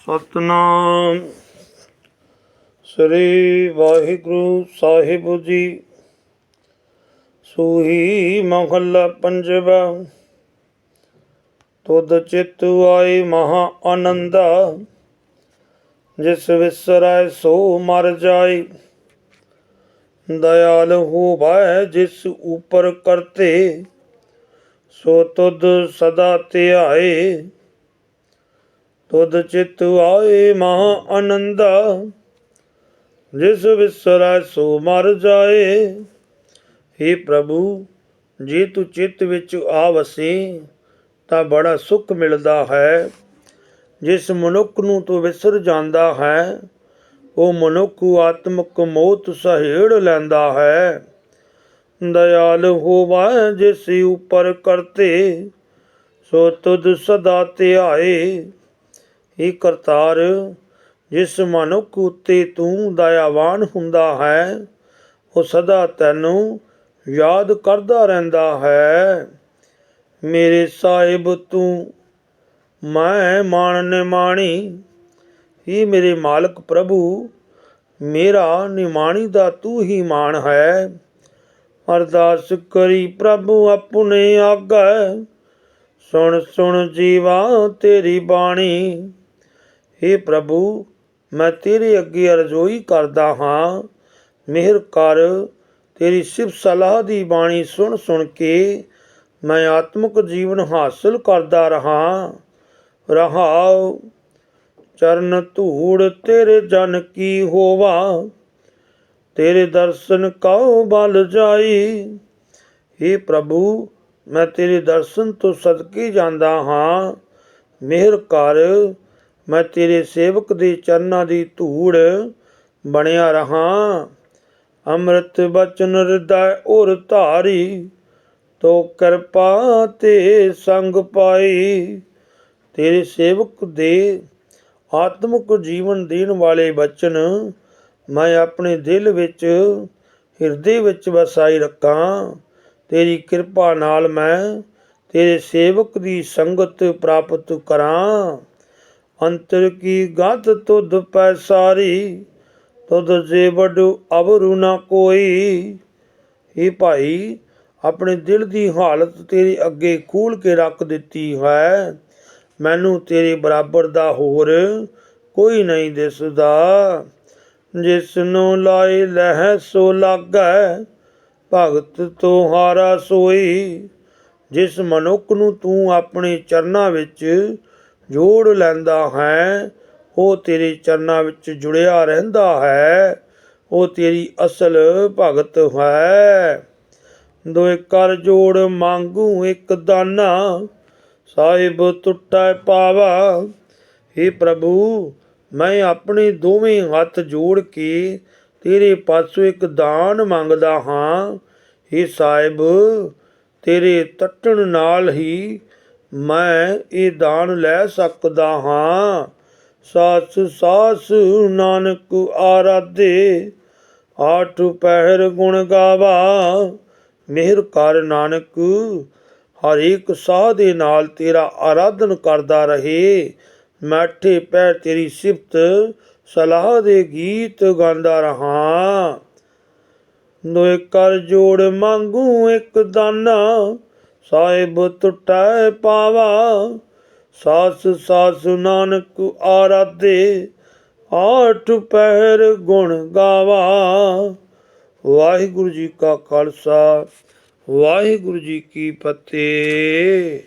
ਸਤਨਾਮ। ਸ੍ਰੀ ਵਾਹਿਗੁਰੂ ਸਾਹਿਬ ਜੀ। ਸੂਹੀ ਮਹੱਲਾ ਪੰਜਵਾ। ਤੁਧ ਚਿਤ ਆਏ ਮਹਾ ਆਨੰਦਾ। ਜਿਸ ਵਿਸਰੈ ਸੋ ਮਰ ਜਾਏ। ਦਇਆਲ ਹੋਵੈ ਜਿਸ ਉਪਰ ਕਰਤੇ। ਸੋ ਤੁਧ ਸਦਾ ਧਿਆਏ। ਤੁਧ ਚਿਤ ਆਏ ਮਹਾ ਆਨੰਦਾ, ਜਿਸ ਵਿਸਰੈ ਸੋ ਮਰ ਜਾਏ। हे ਪ੍ਰਭੂ, ਜੇ ਤੂੰ ਚਿੱਤ ਵਿੱਚ ਆ ਵਸੇ ਤਾਂ ਬੜਾ ਸੁੱਖ ਮਿਲਦਾ ਹੈ। ਜਿਸ ਮਨੁੱਖ ਨੂੰ ਤੂੰ ਵਿਸਰ ਜਾਂਦਾ ਹੈ, ਉਹ ਮਨੁੱਖ ਆਤਮਕ ਮੌਤ ਸਹੇੜ ਲੈਂਦਾ ਹੈ। ਦਇਆਲ ਹੋਵਾ ਜਿਸ ਉਪਰ ਕਰਤੇ, ਸੋ ਤੁਧ ਸਦਾ ਧਿਆਏ। ਹੀ ਕਰਤਾਰ। ਜਿਸ ਮਨੁੱਖ ਉਤੇ ਤੂੰ ਦਇਆਵਾਨ ਹੁੰਦਾ ਹੈ, ਉਹ ਸਦਾ ਤੈਨੂੰ ਯਾਦ ਕਰਦਾ ਰਹਿੰਦਾ ਹੈ। ਮੇਰੇ ਸਾਹਿਬ ਤੂੰ, ਮੈਂ ਮਾਣ ਨਿਮਾਣੀ। ਹੀ ਮੇਰੇ ਮਾਲਕ ਪ੍ਰਭੂ, ਮੇਰਾ ਨਿਮਾਣੀ ਦਾ ਤੂੰ ਹੀ ਮਾਣ ਹੈ। ਅਰਦਾਸ ਕਰੀ ਪ੍ਰਭੂ ਆਪਣੇ ਆਗੈ। ਸੁਣ ਸੁਣ ਜੀਵਾ ਤੇਰੀ ਬਾਣੀ। हे ਪ੍ਰਭੂ, ਮੈਂ ਤੇਰੇ ਅੱਗੇ ਅਰਜ਼ੋਈ ਕਰਦਾ ਹਾਂ। ਮਿਹਰ ਕਰ, ਤੇਰੀ ਸਿਫਤ ਸਲਾਹ ਦੀ ਬਾਣੀ ਸੁਣ ਸੁਣ ਕੇ ਮੈਂ ਆਤਮਿਕ ਜੀਵਨ ਹਾਸਲ ਕਰਦਾ ਰਹਾ। ਰਹਾਉ, ਚਰਨ ਧੂੜ ਤੇਰੇ ਜਨ ਕੀ ਹੋਵਾ। ਤੇਰੇ ਦਰਸ਼ਨ ਕਉ ਬਲ ਜਾਈ। हे ਪ੍ਰਭੂ, ਮੈਂ ਤੇਰੇ ਦਰਸ਼ਨ ਤੋਂ ਸਦਕੇ ਜਾਂਦਾ ਹਾਂ। ਮਿਹਰ ਕਰ ਮੈਂ ਤੇਰੇ ਸੇਵਕ ਦੇ ਚਰਨਾਂ ਦੀ ਧੂੜ ਬਣਿਆ ਰਹਾ। ਅੰਮ੍ਰਿਤ ਬਚਨ ਹਿਰਦੈ ਔਰ ਧਾਰੀ, ਤੋ ਕਿਰਪਾ ਤੇ ਸੰਗ ਪਾਈ। ਤੇਰੇ ਸੇਵਕ ਦੇ ਆਤਮਿਕ ਜੀਵਨ ਦੇਣ ਵਾਲੇ ਬਚਨ ਮੈਂ ਆਪਣੇ ਦਿਲ ਵਿੱਚ, ਹਿਰਦੇ ਵਿੱਚ ਵਸਾਈ ਰੱਖਾਂ। ਤੇਰੀ ਕਿਰਪਾ ਨਾਲ ਮੈਂ ਤੇਰੇ ਸੇਵਕ ਦੀ ਸੰਗਤ ਪ੍ਰਾਪਤ ਕਰਾਂ। ਅੰਤਰ ਕੀ ਗਤ ਤੁਧ ਪੈਸਾਰੀ ਤੁਧ ਜੇ ਅਵਰੂ ਨਾ ਕੋਈ। ਇਹ ਭਾਈ, ਆਪਣੇ ਦਿਲ ਦੀ ਹਾਲਤ ਤੇਰੇ ਅੱਗੇ ਖੋਲ ਕੇ ਰੱਖ ਦਿੱਤੀ ਹੈ। ਮੈਨੂੰ ਤੇਰੇ ਬਰਾਬਰ ਦਾ ਹੋਰ ਕੋਈ ਨਹੀਂ ਦਿਸਦਾ। ਜਿਸ ਨੂੰ ਲਾਏ ਲਹਿ ਸੋ ਲਾਗੈ, ਭਗਤ ਤੋਂ ਹਾਰਾ ਸੋਈ। ਜਿਸ ਮਨੁੱਖ ਨੂੰ ਤੂੰ ਆਪਣੇ ਚਰਨਾਂ ਵਿੱਚ ਜੋੜ ਲੈਂਦਾ ਹੈ। ਉਹ ਤੇਰੇ ਚਰਨਾਂ ਵਿੱਚ ਜੁੜਿਆ ਰਹਿੰਦਾ ਹੈ। ਉਹ ਤੇਰੀ ਅਸਲ ਭਗਤ ਹੈ। ਦੋਏ ਕਰ ਜੋੜ ਮੰਗੂ ਇੱਕ ਦਾਨਾ। ਸਾਹਿਬ ਟੁੱਟੈ ਪਾਵਾ। हे ਪ੍ਰਭੂ, ਮੈਂ ਆਪਣੇ ਦੋਵੇਂ ਹੱਥ ਜੋੜ ਕੇ ਤੇਰੇ ਪਾਸੋਂ ਇੱਕ ਦਾਨ ਮੰਗਦਾ ਹਾਂ। हे ਸਾਹਿਬ, ਤੇਰੇ ਟੱਟਣ ਨਾਲ ਹੀ ਮੈਂ ਇਹ ਦਾਨ ਲੈ ਸਕਦਾ ਹਾਂ। ਸਾਸ ਸਾਸ, ਨਾਨਕ ਆਰਾਧੇ। ਆਠ ਪਹਿਰ ਗੁਣ ਗਾਵਾ। ਮਿਹਰ ਕਰ ਨਾਨਕ। ਹਰ ਇੱਕ ਸਾਹ ਦੇ ਨਾਲ ਤੇਰਾ ਆਰਾਧਨ ਕਰਦਾ ਰਹੇ। ਮੈਠੇ ਪੈ ਤੇਰੀ ਸਿਫਤ, ਸਲਾਹ ਦੇ ਗੀਤ ਗਾਉਂਦਾ ਰਹਾ। ਦੋਏ ਕਰ ਜੋੜ ਮੰਗੂ ਇੱਕ ਦਾਨਾ। ਸਾਹਿਬ ਟੁੱਟੈ ਪਾਵਾ, ਸਾਸ ਸਾਸ ਨਾਨਕ ਆਰਾਧੇ, ਆਠ ਪਹਿਰ ਗੁਣ ਗਾਵਾ। ਵਾਹਿਗੁਰੂ ਜੀ ਕਾ ਖਾਲਸਾ, ਵਾਹਿਗੁਰੂ ਜੀ ਕੀ ਫਤਿਹ।